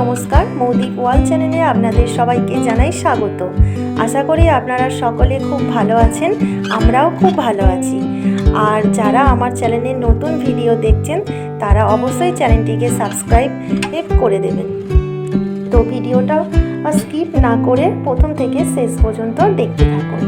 নমস্কার, মৌদিক ওয়াল চ্যানেলে আপনাদের সবাইকে জানাই স্বাগত। আশা করি আপনারা সকলে খুব ভালো আছেন, আমরাও খুব ভালো আছি। আর যারা আমার চ্যানেলে নতুন ভিডিও দেখছেন, তারা অবশ্যই চ্যানেলটিকে সাবস্ক্রাইব করে দেবেন। তো ভিডিওটা স্কিপ না করে প্রথম থেকে শেষ পর্যন্ত দেখতে থাকুন।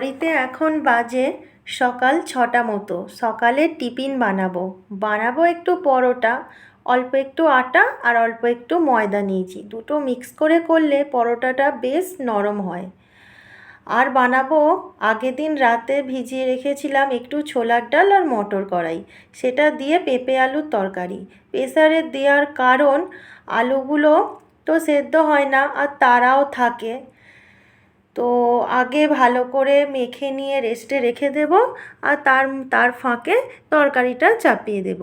ঘড়িতে এখন বাজে সকাল ছটা মতো। সকালে টিফিন বানাবো। বানাবো একটু পরোটা, অল্প একটু আটা আর অল্প একটু ময়দা নিয়েছি। দুটো মিক্স করে করলে পরোটাটা বেশ নরম হয়। আর বানাবো, আগের দিন রাতে ভিজিয়ে রেখেছিলাম একটু ছোলার ডাল আর মটর কড়াই। সেটা দিয়ে পেঁপে আলুর তরকারি। প্রেসারে দেওয়ার কারণ আলুগুলো তো সেদ্ধ হয় না আর তারাও থাকে। তো আগে ভালো করে মেখে নিয়ে রেস্টে রেখে দেব আর তার তার ফাঁকে তরকারিটা চাপিয়ে দেব।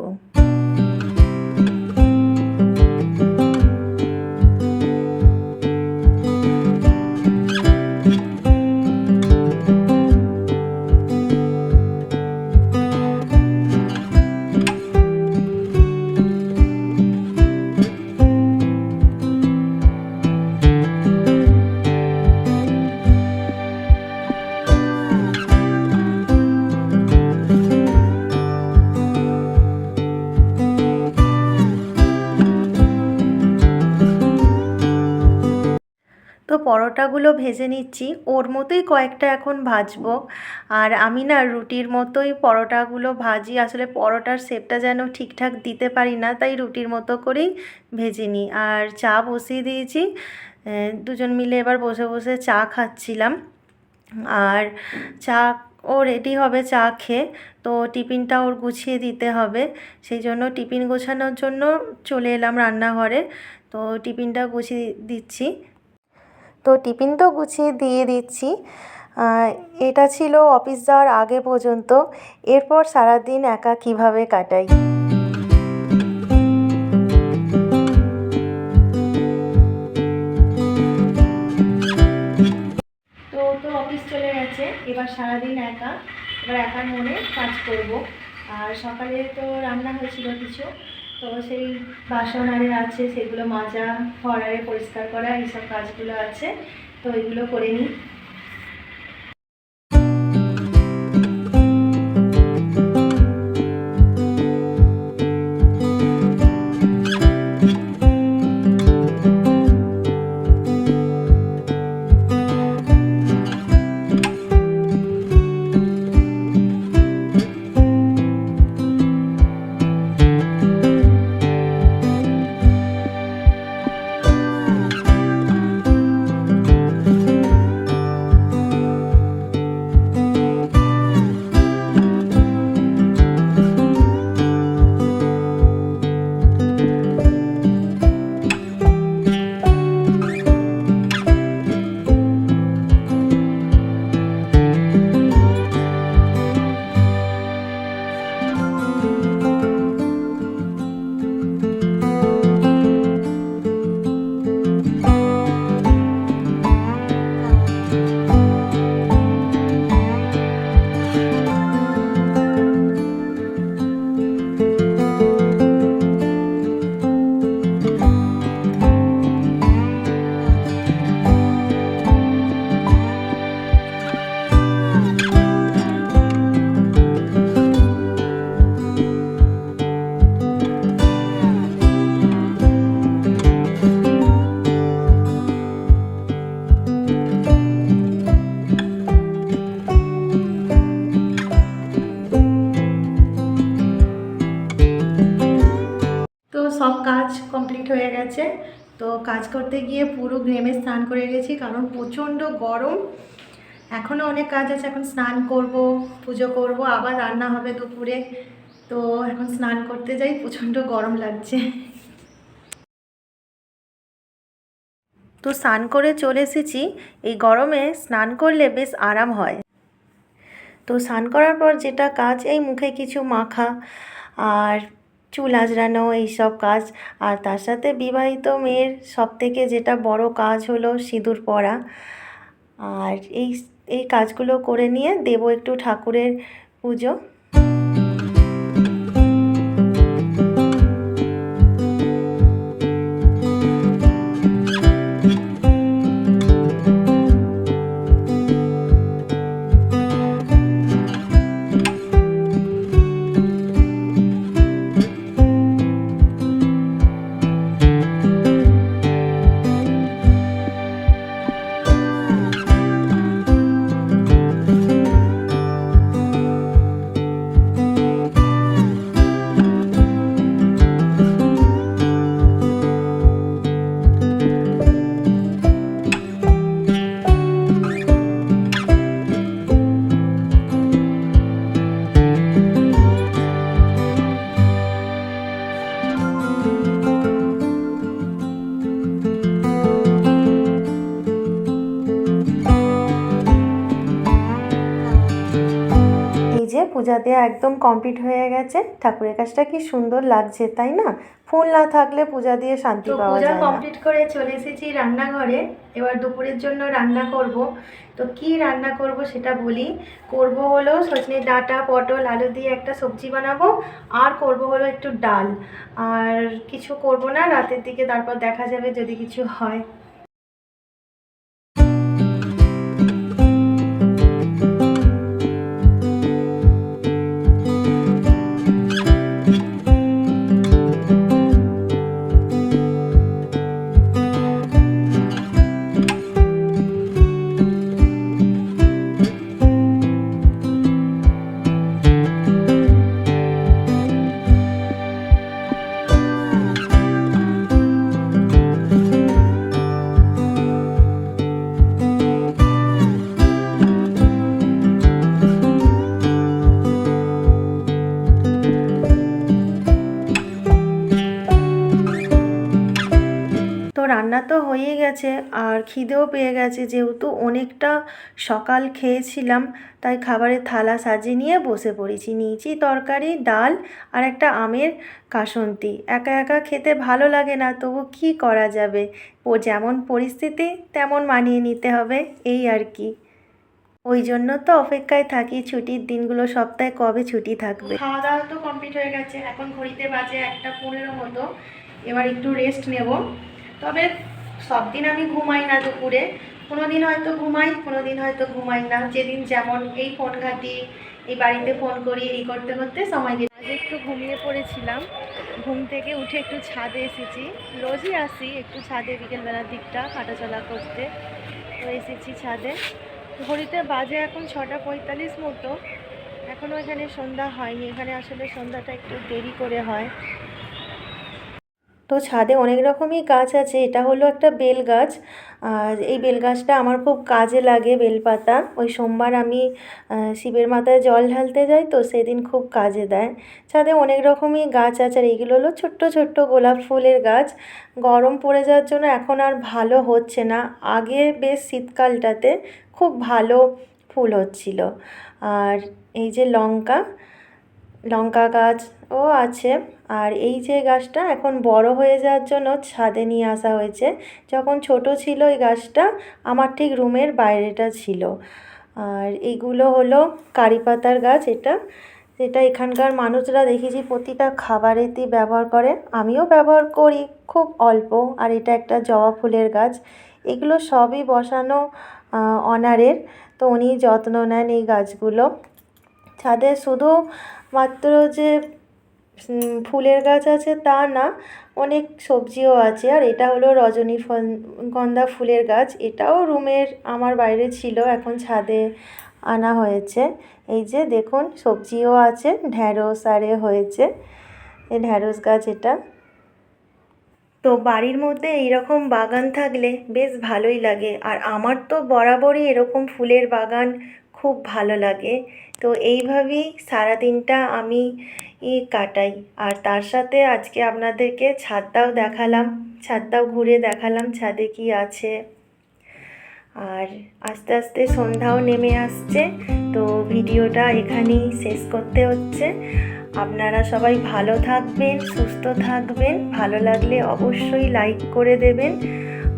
পরোটাগুলো ভেজে নিচ্ছি। ওর মতোই কয়েকটা এখন ভাজবো। আর আমি না রুটির মতোই পরোটাগুলো ভাজি। আসলে পরোটার শেপটা যেন ঠিকঠাক দিতে পারি না, তাই রুটির মতো করেই ভেজে নিই। আর চা বসিয়ে দিয়েছি। দুজন মিলে এবার বসে বসে চা খাচ্ছিলাম। আর চা, ও রেডি হবে চা খেয়ে। তো টিফিনটা ওর গুছিয়ে দিতে হবে। সেই জন্য টিফিন গোছানোর জন্য চলে এলাম রান্নাঘরে। তো টিফিনটা গুছিয়ে দিচ্ছি। তো টিফিন তো গুছিয়ে দিয়ে দিচ্ছি। এটা ছিল অফিস যাওয়ার আগে পর্যন্ত। এরপর সারাদিন একা কীভাবে কাটাই? তো অফিস চলে গেছে, এবার সারাদিন একা। এবার একার মনে কাজ করব। আর সকালে তো রান্না হয়েছিল কিছু। তো সেই বাসন আরে আছে, সেগুলো মাজা ফড়ারে পরিষ্কার করা, এইসব কাজগুলো আছে। তো এগুলো করে নিই। কাজ কমপ্লিট হয়ে গেছে। তো কাজ করতে গিয়ে পুরো ঘেমে স্নান করে গেছি, কারণ প্রচণ্ড গরম। এখনও অনেক কাজ আছে, এখন স্নান করব, পুজো করব, আবার রান্না হবে দুপুরে। তো এখন স্নান করতে যাই, প্রচণ্ড গরম লাগছে। তো স্নান করে চলে এসেছি, এই গরমে স্নান করলে বেশ আরাম হয়। তো স্নান করার পর যেটা কাজ, এই মুখে কিছু মাখা, আর চুল আঁচড়ানো, এইসব কাজ। আর তার সাথে বিবাহিত মেয়ের সব থেকে যেটা বড় কাজ হলো সিঁদুর পরা। আর এই এই কাজগুলো করে নিয়ে দেবো একটু ঠাকুরের পুজো। পূজা দেওয়া একদম কমপ্লিট হয়ে গেছে। ঠাকুরের কাজটা কি সুন্দর লাগছে তাই না? ফুল না থাকলে পূজা দিয়ে শান্তি পাওয়া পূজা যায় না। কমপ্লিট করে চলে এসেছি রান্নাঘরে। এবার দুপুরের জন্য রান্না করব। তো কি রান্না করব সেটা বলি। করব হলো সজনে ডাঁটা পটল আলু দিয়ে একটা সবজি বানাবো। আর করব হলো একটু ডাল। আর কিছু করব না রাতের দিকে তারপর দেখা যাবে যদি কিছু হয়। রান্না তো হয়েই গেছে, আর খিদেও পেয়ে গেছে। যেহেতু অনেকটা সকাল খেয়েছিলাম, তাই খাবারের থালা সাজিয়ে নিয়ে বসে পড়েছি। নিয়েছি তরকারি, ডাল আর একটা আমের কাসন্তি। একা একা খেতে ভালো লাগে না, তবু কি করা যাবে? ও যেমন পরিস্থিতি, তেমন মানিয়ে নিতে হবে, এই আর কি। ওই জন্য তো অপেক্ষায় থাকি, ছুটির দিনগুলো সপ্তাহে কবে ছুটি থাকবে? খাওয়া দাওয়া তো কমপ্লিট হয়ে গেছে, এখন ঘড়িতে বাজে একটা পনেরো মতো। এবার একটু রেস্ট নেব। তবে সব দিন আমি ঘুমাই না দুপুরে। কোনো দিন হয়তো ঘুমাই কোনো দিন হয়তো ঘুমাই না। যেদিন যেমন এই ফোন ঘাঁটি, এই বাড়িতে ফোন করি, এই করতে করতে সময় দিই আজ একটু ঘুমিয়ে পড়েছিলাম। ঘুম থেকে উঠে একটু ছাদে এসেছি। রোজই আসি একটু ছাদে বিকেলবেলার দিকটা হাঁটাচলা করতে। তো এসেছি ছাদে। ঘড়িতে বাজে এখন ছটা পঁয়তাল্লিশ মতো। এখনও এখানে সন্ধ্যা হয়নি। এখানে আসলে সন্ধ্যাটা একটু দেরি করে হয়। তো ছাদে অনেক রকমই গাছ আছে, এটা হলো একটা বেল গাছ। আর এই বেল গাছটা আমার খুব কাজে লাগে বেলপাতা। ওই সোমবার আমি শিবের মাথায় জল ঢালতে যাই তো সেদিন খুব কাজে দেয়। ছাদে অনেক রকমই গাছ আছে আর এইগুলো হলো ছোট্ট ছোট্ট গোলাপ ফুলের গাছ। গরম পড়ে যাওয়ার জন্য এখন আর ভালো হচ্ছে না। আগে বেশ শীতকালটাতে খুব ভালো ফুল হচ্ছিল। আর এই যে লঙ্কা লঙ্কা গাছও আছে। আর এই যে গাছটা এখন বড় হয়ে যাওয়ার জন্য ছাদে নিয়ে আসা হয়েছে। যখন ছোট ছিল এই গাছটা, আমার ঠিক রুমের বাইরেটা ছিল। আর এইগুলো হলো কারি পাতার গাছ এটা। যেটা এখানকার মানুষরা দেখেছি প্রতিটা খাবারেতেই ব্যবহার করে। আমিও ব্যবহার করি, খুব অল্প। আর এটা একটা জবা ফুলের গাছ। এগুলো সবই বসানো অনারের। তো উনি যত্ন নেন এই গাছগুলো। ছাদে শুধু মাত্র যে ফুলের গাছ আছে তা না, অনেক সবজিও আছে। আর এটা হলো রজনী গন্ধা ফুলের গাছ। এটাও রুমের আমার বাইরে ছিল, এখন ছাদে আনা হয়েছে। এই যে দেখুন, সবজিও আছে, ঢ্যাঁড়স আরে হয়েছে। এই ঢ্যাঁড়স গাছ এটা। তো বাড়ির মধ্যে এইরকম বাগান থাকলে বেশ ভালোই লাগে। আর আমার তো বরাবরই এরকম ফুলের বাগান খুব ভালো লাগে। তো এইভাবেই সারাদিনটা আমি কাটাই। আর তার সাথে আজকে আপনাদেরকে ছাদটাও দেখালাম। ছাদটাও ঘুরে দেখালাম ছাদে কি আছে। আর আস্তে আস্তে সন্ধ্যাও নেমে আসছে। তো ভিডিওটা এখানেই শেষ করতে হচ্ছে। আপনারা সবাই ভালো থাকবেন, সুস্থ থাকবেন। ভালো লাগলে অবশ্যই লাইক করে দেবেন।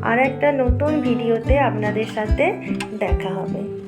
আর একটা নতুন ভিডিওতে আপনাদের সাথে দেখা হবে।